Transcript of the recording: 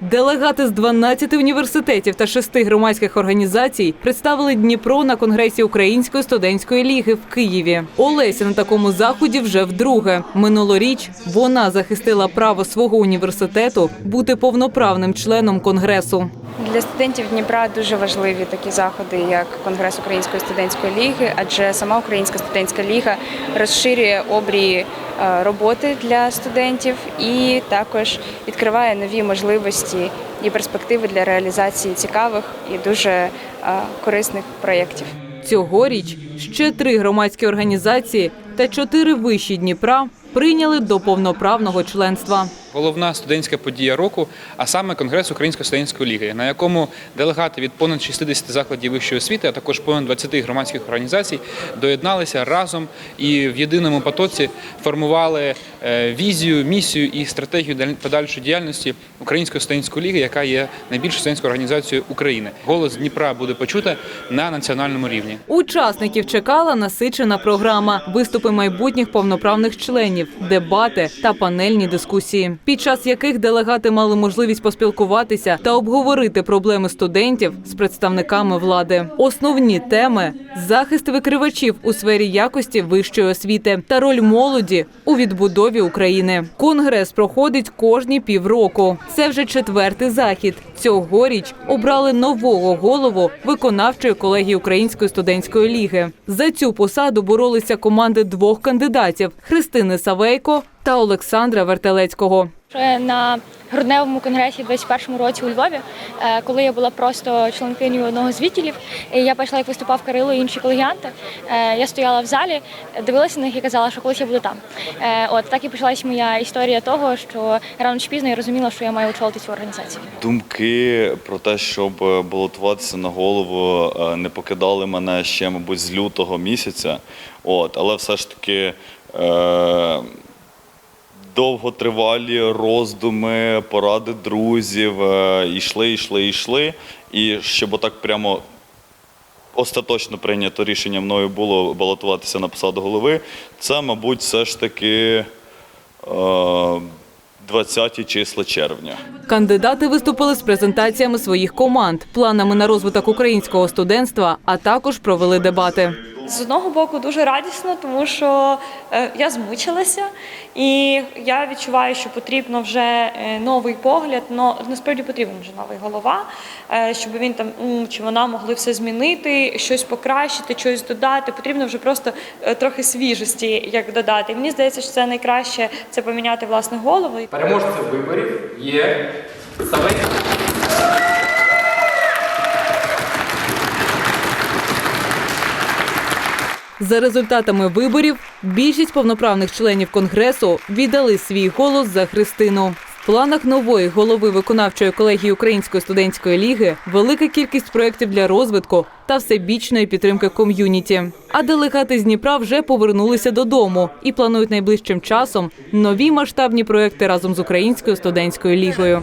Делегати з 12 університетів та 6 громадських організацій представили Дніпро на конгресі Української студентської ліги в Києві. Олеся на такому заході вже вдруге. Минулоріч вона захистила право свого університету бути повноправним членом конгресу. Для студентів Дніпра дуже важливі такі заходи, як Конгрес Української студентської ліги, адже сама Українська студентська ліга розширює обрії роботи для студентів і також відкриває нові можливості і перспективи для реалізації цікавих і дуже е, корисних проєктів. Цьогоріч ще три громадські організації та чотири вищі Дніпра прийняли до повноправного членства. Головна студентська подія року, а саме Конгрес Української студентської ліги, на якому делегати від понад 60 закладів вищої освіти, а також понад 20 громадських організацій доєдналися разом і в єдиному потоці формували е, візію, місію і стратегію даль- подальшої діяльності Української студентської ліги, яка є найбільшою студентською організацією України. Голос Дніпра буде почути на національному рівні. Учасників чекала насичена програма, виступи майбутніх повноправних членів, дебати та панельні дискусії, під час яких делегати мали можливість поспілкуватися та обговорити проблеми студентів з представниками влади. Основні теми захист викривачів у сфері якості вищої освіти та роль молоді у відбудові України. Конгрес проходить кожні півроку. Це вже четвертий захід. Цьогоріч обрали нового голову виконавчої колегії Української студентської ліги. За цю посаду боролися команди двох кандидатів Христини Савейко та Олександра Вертелецького. На грудневому конгресі в 21-му році у Львові, е, коли я була просто членкиною одного з відділів, і я бачила, як виступав Кирило і інші колегіанти. Е, Я стояла в залі, дивилася на них і казала, що колись я буду там. Е, От так і почалась моя історія того, що рано чи пізно я розуміла, що я маю очолити цю організацію. Думки про те, щоб балотуватися на голову, не покидали мене ще, мабуть, з лютого місяця. От, але все ж таки е, довготривалі роздуми, поради друзів, е, йшли, йшли, йшли. І щоб отак прямо остаточно прийнято рішення мною було балотуватися на посаду голови, це, мабуть, все ж таки е, 20 числа червня. Кандидати виступили з презентаціями своїх команд, планами на розвиток українського студентства, а також провели дебати. З одного боку дуже радісно, тому що е, я змучилася, і я відчуваю, що потрібно вже е, новий погляд. Но насправді потрібен вже новий голова, е, щоб він там чи вона могли все змінити, щось покращити, щось додати. Потрібно вже просто трохи свіжості, як додати. Мені здається, що це найкраще це поміняти власне голову. Переможцем виборів є За результатами виборів більшість повноправних членів конгресу віддали свій голос за Христину. В планах нової голови виконавчої колегії Української студентської ліги велика кількість проєктів для розвитку та всебічної підтримки ком'юніті. А делегати з Дніпра вже повернулися додому і планують найближчим часом нові масштабні проєкти разом з Українською студентською лігою.